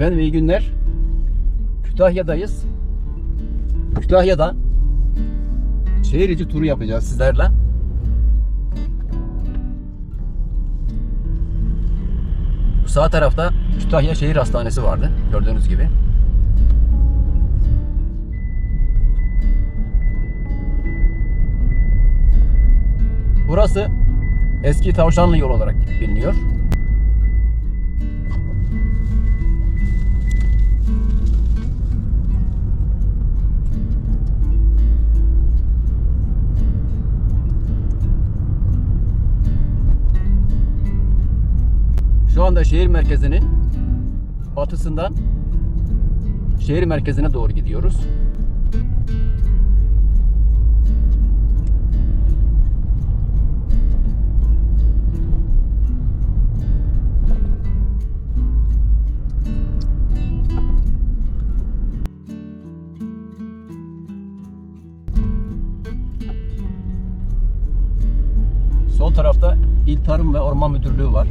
Efendim iyi günler. Kütahya'dayız. Kütahya'da şehir içi turu yapacağız sizlerle. Bu sağ tarafta Kütahya Şehir Hastanesi vardı gördüğünüz gibi. Burası eski Tavşanlı yol olarak biliniyor. Şu anda şehir merkezinin batısından şehir merkezine doğru gidiyoruz. Sol tarafta İl Tarım ve Orman Müdürlüğü var.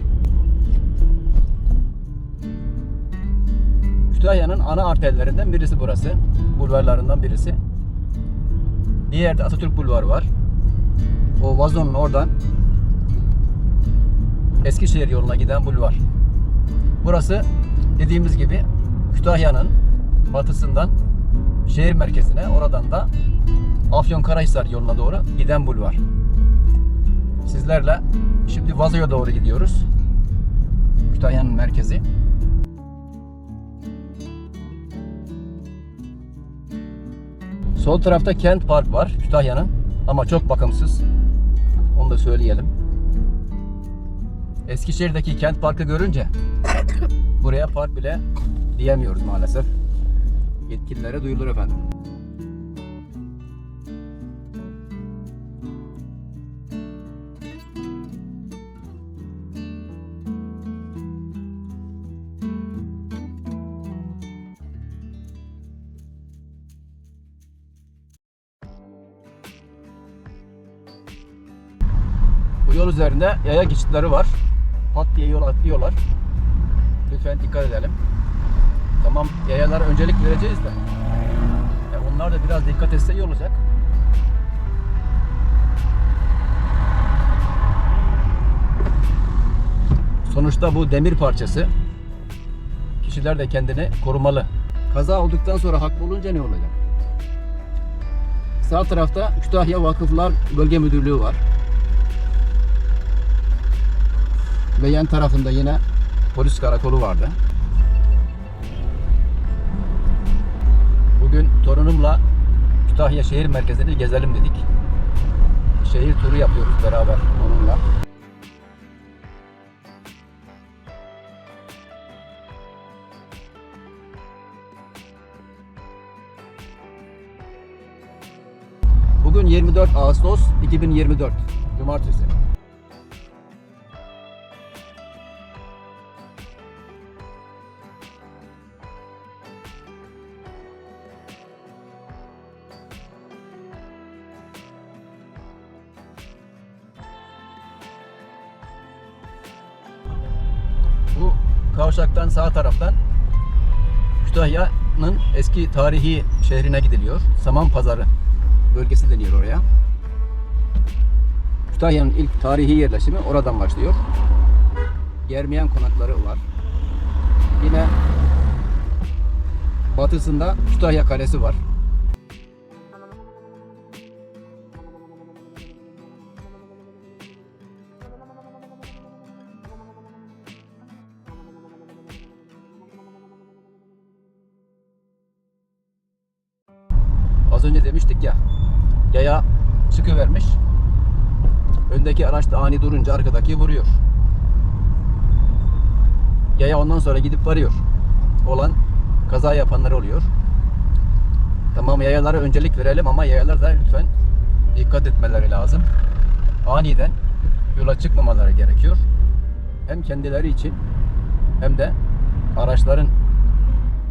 Kütahya'nın ana arterlerinden birisi burası. Bulvarlarından birisi. Bir yerde Atatürk Bulvarı var. O vazonun oradan Eskişehir yoluna giden bulvar. Burası dediğimiz gibi Kütahya'nın batısından şehir merkezine, oradan da Afyonkarahisar yoluna doğru giden bulvar. Sizlerle şimdi Vazo'ya doğru gidiyoruz. Kütahya'nın merkezi. Sol tarafta Kent Park var Kütahya'nın ama çok bakımsız. Onu da söyleyelim. Eskişehir'deki Kent Park'ı görünce buraya park bile diyemiyoruz maalesef. Yetkililere duyulur efendim. Yol üzerinde yaya geçitleri var. Pat diye yol atlıyorlar. Lütfen dikkat edelim. Tamam yayalara öncelik vereceğiz de. Ya onlar da biraz dikkat etse iyi olacak. Sonuçta bu demir parçası. Kişiler de kendini korumalı. Kaza olduktan sonra haklı olunca ne olacak? Sağ tarafta Kütahya Vakıflar Bölge Müdürlüğü var. Ve yan tarafında yine polis karakolu vardı. Bugün torunumla Kütahya şehir merkezini gezelim dedik. Şehir turu yapıyoruz beraber onunla. Bugün 24 Ağustos 2024 Cumartesi. Kavşaktan sağ taraftan Kütahya'nın eski tarihi şehrine gidiliyor. Saman Pazarı bölgesi deniyor oraya. Kütahya'nın ilk tarihi yerleşimi oradan başlıyor. Germiyan konakları var. Yine batısında Kütahya Kalesi var. Az önce demiştik ya yaya çıkıvermiş. Öndeki araç da ani durunca arkadaki vuruyor. Yaya ondan sonra gidip varıyor. Olan kaza yapanlar oluyor. Tamam yayalara öncelik verelim ama yayalar da lütfen dikkat etmeleri lazım. Aniden yola çıkmamaları gerekiyor. Hem kendileri için hem de araçların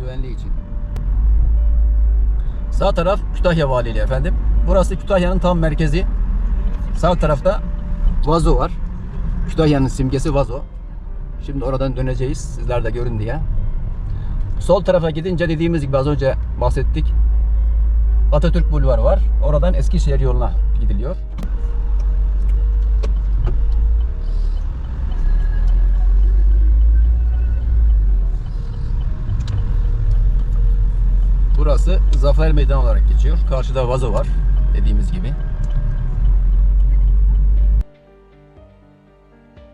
güvenliği için. Sağ taraf Kütahya Valiliği efendim. Burası Kütahya'nın tam merkezi. Sağ tarafta vazo var. Kütahya'nın simgesi vazo. Şimdi oradan döneceğiz sizler de görün diye. Sol tarafa gidince dediğimiz gibi az önce bahsettik. Atatürk Bulvarı var. Oradan Eskişehir yoluna gidiliyor. Burası Zafer Meydanı olarak geçiyor. Karşıda vazo var dediğimiz gibi.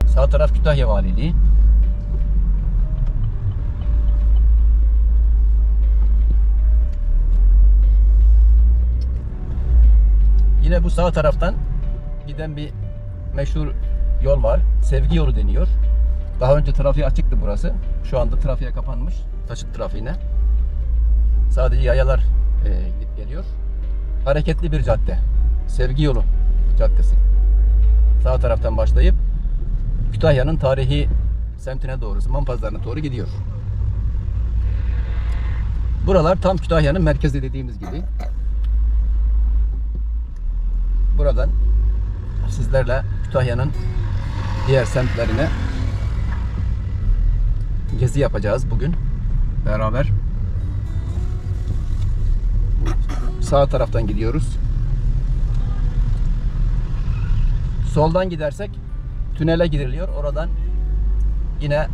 Sağ taraf Kütahya Valiliği. Yine bu sağ taraftan giden bir meşhur yol var. Sevgi yolu deniyor. Daha önce trafiğe açıktı burası. Şu anda trafiğe kapanmış. Taşıt trafiğine. Sadece yayalar e, gidip geliyor. Hareketli bir cadde. Sevgi yolu caddesi. Sağ taraftan başlayıp Kütahya'nın tarihi semtine doğru, Zaman Pazarı'na doğru gidiyor. Buralar tam Kütahya'nın merkezi dediğimiz gibi. Buradan sizlerle Kütahya'nın diğer semtlerine gezi yapacağız bugün beraber. Sağ taraftan gidiyoruz. Soldan gidersek tünele giriliyor. Oradan yine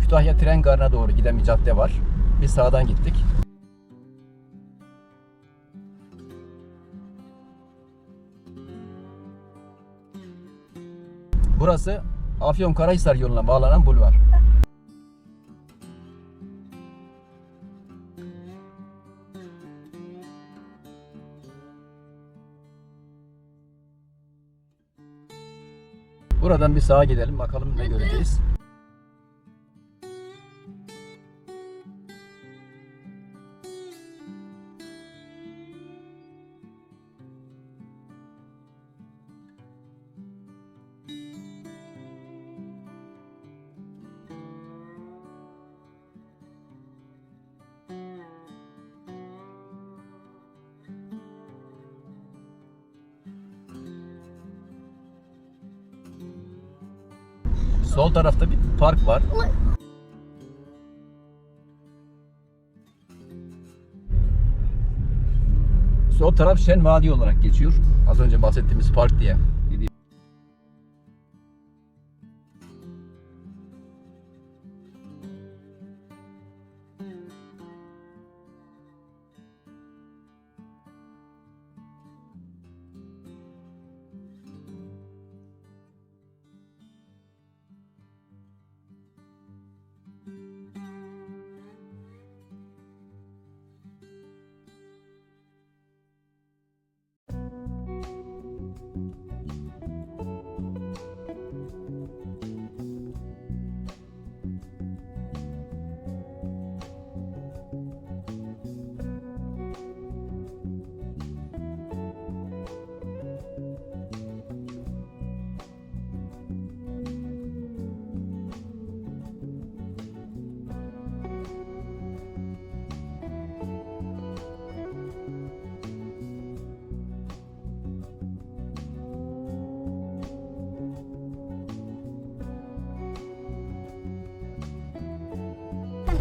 Kütahya tren garına doğru giden bir cadde var. Biz sağdan gittik. Burası Afyonkarahisar yoluna bağlanan bulvar. Buradan bir sağa gidelim bakalım ne göreceğiz. Sol tarafta bir park var. Sol taraf Şen Vadi olarak geçiyor. Az önce bahsettiğimiz park diye.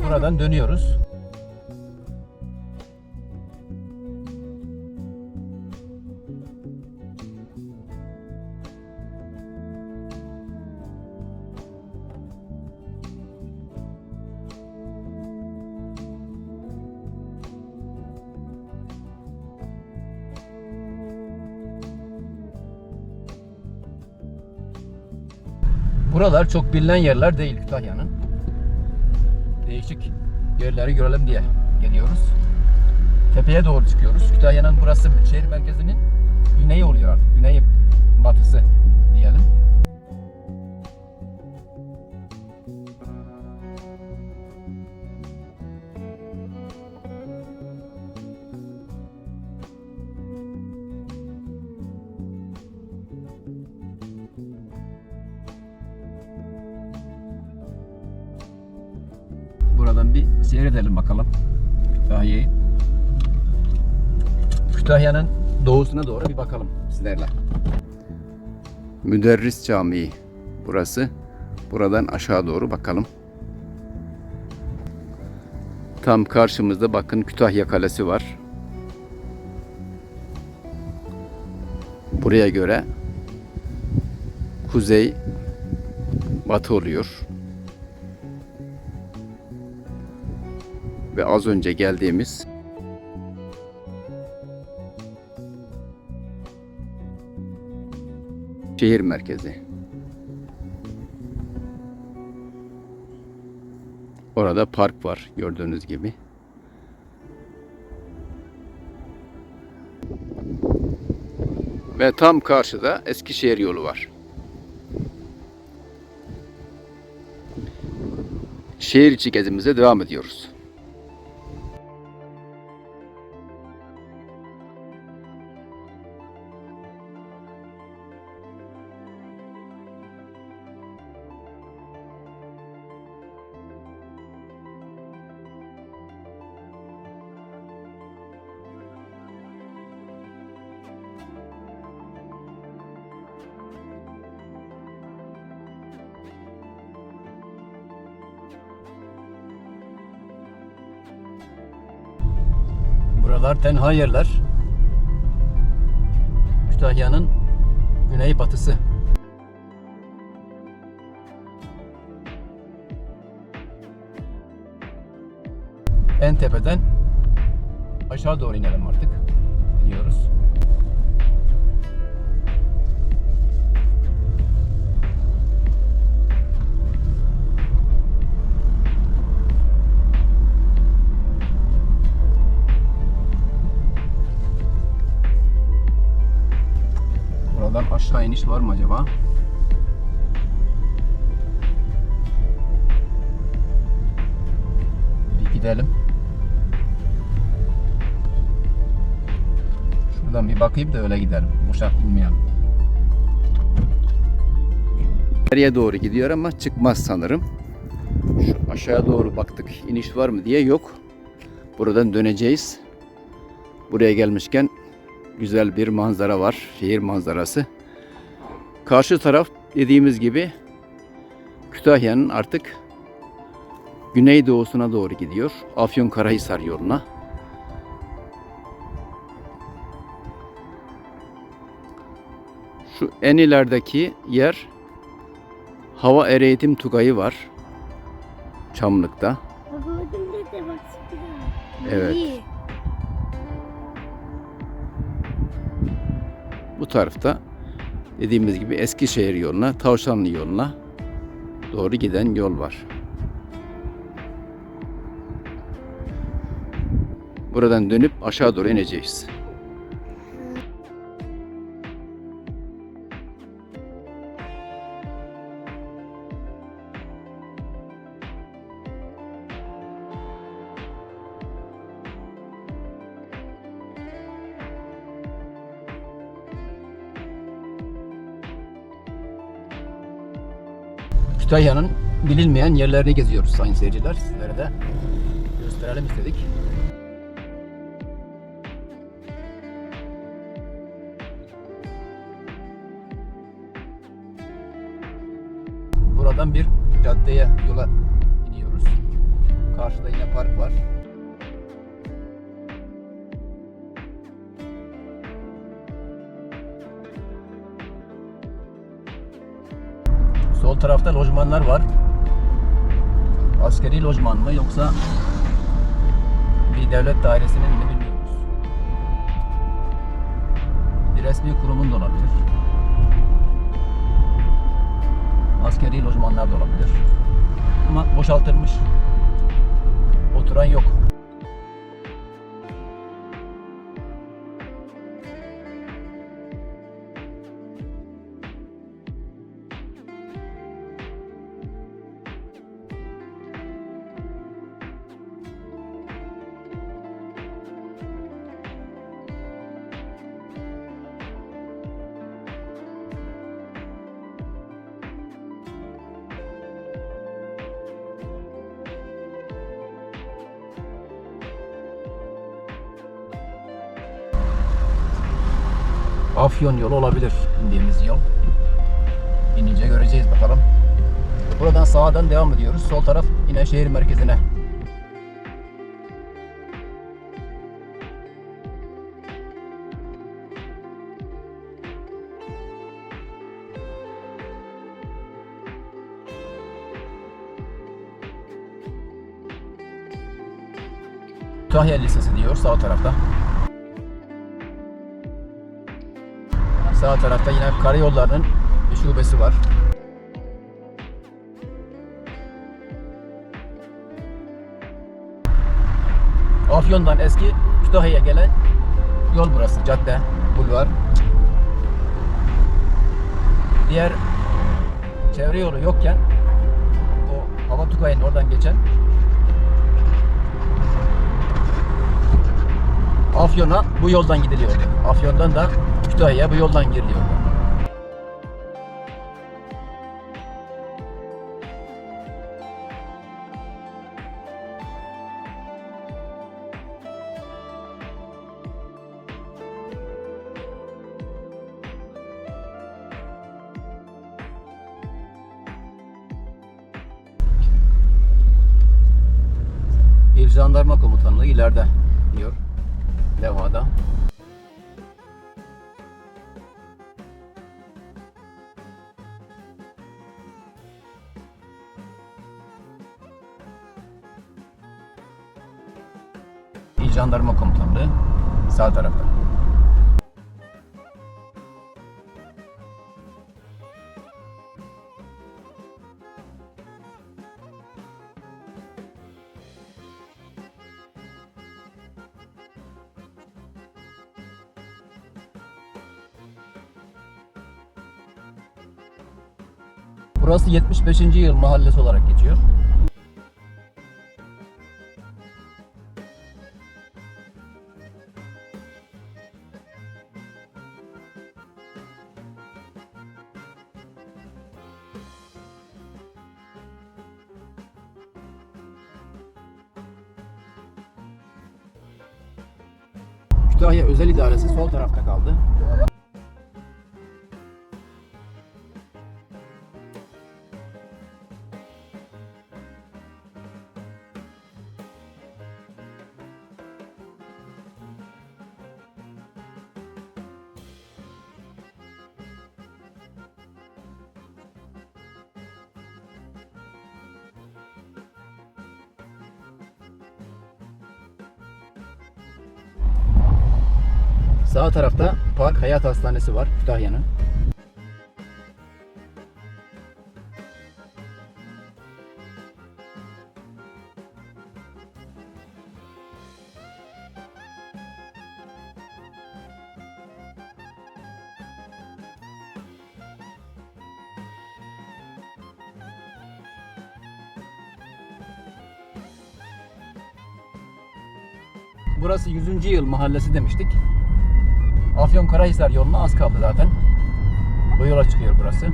Buradan dönüyoruz. Buralar çok bilinen yerler değil Kütahya'nın. Değişik yerleri görelim diye geliyoruz. Tepeye doğru çıkıyoruz. Kütahya'nın burası şehir merkezinin güneyi oluyor artık. Güney batısı diyelim. Doğusuna doğru bir bakalım sizlerle. Müderris Camii burası. Buradan aşağı doğru bakalım. Tam karşımızda bakın Kütahya Kalesi var. Buraya göre kuzey batı oluyor. Ve az önce geldiğimiz şehir merkezi. Orada park var gördüğünüz gibi. Ve tam karşıda Eskişehir yolu var. Şehir içi gezimize devam ediyoruz. Buralar tenha yerler. Kütahya'nın güneybatısı. En tepeden aşağı doğru inelim artık. İniyoruz. Buradan aşağı iniş var mı acaba? Bir gidelim. Şuradan bir bakayım da öyle gidelim. Boşa inmeyelim. Nereye doğru gidiyor ama çıkmaz sanırım. Şu aşağıya doğru baktık. İniş var mı diye yok. Buradan döneceğiz. Buraya gelmişken güzel bir manzara var. Şehir manzarası. Karşı taraf dediğimiz gibi Kütahya'nın artık güneydoğusuna doğru gidiyor. Afyonkarahisar yoluna. Şu en ilerideki yer Hava Eğitim Tugayı var. Çamlık'ta. Ödümde de bak. Evet. Bu tarafta dediğimiz gibi Eskişehir yoluna, Tavşanlı yoluna doğru giden yol var. Buradan dönüp aşağı doğru ineceğiz. Kütahya'nın bilinmeyen yerlerini geziyoruz sayın seyirciler. Sizlere de gösterelim istedik. Buradan bir caddeye, yola iniyoruz. Karşıda yine park var. Tarafta lojmanlar var. Askeri lojman mı yoksa bir devlet dairesinin mi bilmiyoruz. Bir resmi kurumun da olabilir. Askeri lojmanlar da olabilir. Ama boşaltılmış. Oturan yok. Afyon yolu olabilir indiğimiz yol. İnince göreceğiz bakalım. Buradan sağdan devam ediyoruz. Sol taraf yine şehir merkezine Kütahya Lisesi diyor sağ tarafta. Sağ tarafta yine karayollarının şubesi var. Afyon'dan eski Kütahya'ya gelen yol burası. Cadde, bulvar. Diğer çevre yolu yokken o Hava Tugay'ın oradan geçen Afyon'a bu yoldan gidiliyordu. Afyon'dan da Kütahya'ya bu yoldan giriliyordu. İl Jandarma Komutanlığı ileride diyor levhada. Jandarma Komutanlığı sağ tarafta. Burası 75. yıl mahallesi olarak geçiyor. Kütahya Özel İdaresi sol tarafta kaldı. Sağ tarafta Park Hayat Hastanesi var Kütahya'nın. Burası 100. yıl mahallesi demiştik. Afyon Karahisar yoluna az kaldı zaten. Bu yola çıkıyor burası.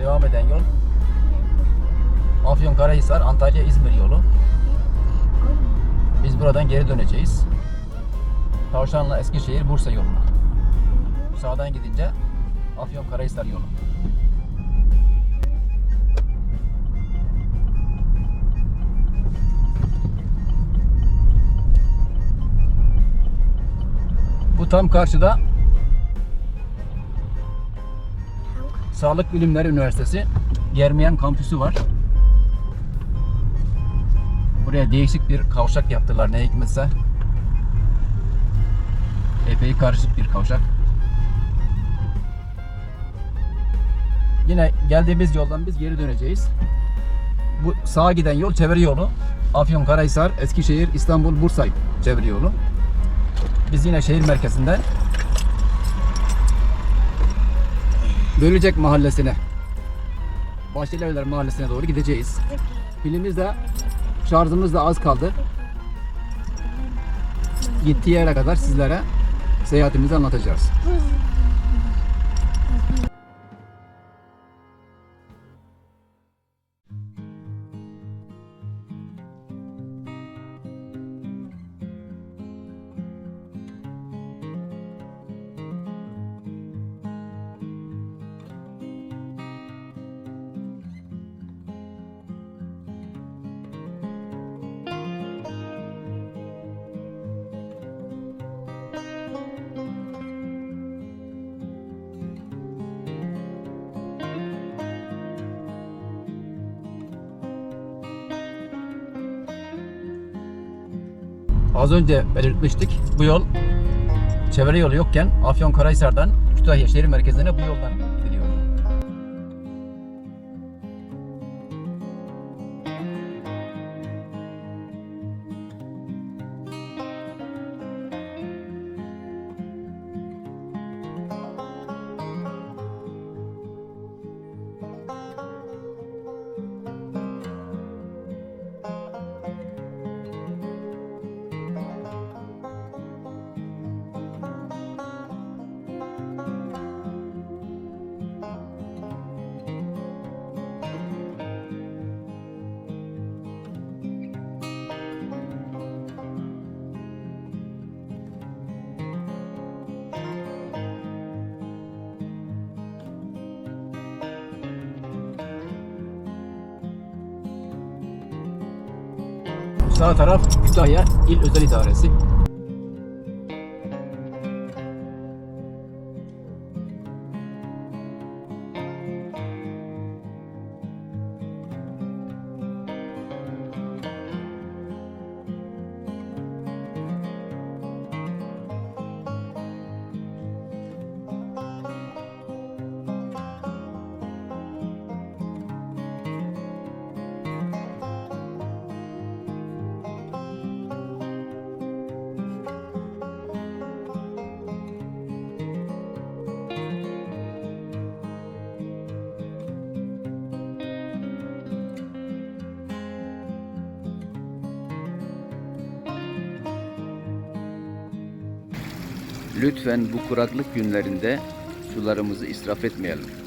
Devam eden yol Afyon Karahisar Antalya İzmir yolu. Biz buradan geri döneceğiz. Tavşanlı Eskişehir Bursa yoluna. Sağdan gidince Afyon Karahisar yolu. Bu tam karşıda Sağlık Bilimleri Üniversitesi Germiyan kampüsü var. Buraya değişik bir kavşak yaptılar ne hikmetse. Epey karışık bir kavşak. Yine geldiğimiz yoldan biz geri döneceğiz. Bu sağa giden yol çevre yolu. Afyonkarahisar, Eskişehir, İstanbul, Bursa çevre yolu. Biz yine şehir merkezinden Bölücek mahallesine Bahçelievler mahallesine doğru gideceğiz. Pilimiz de şarjımız da az kaldı. Gittiği yere kadar sizlere seyahatimizi anlatacağız. Az önce belirtmiştik. Bu yol çevre yolu yokken Afyonkarahisar'dan Kütahya şehir merkezine bu yoldan Sağ taraf Kütahya İl Özel İdaresi. Lütfen bu kuraklık günlerinde sularımızı israf etmeyelim.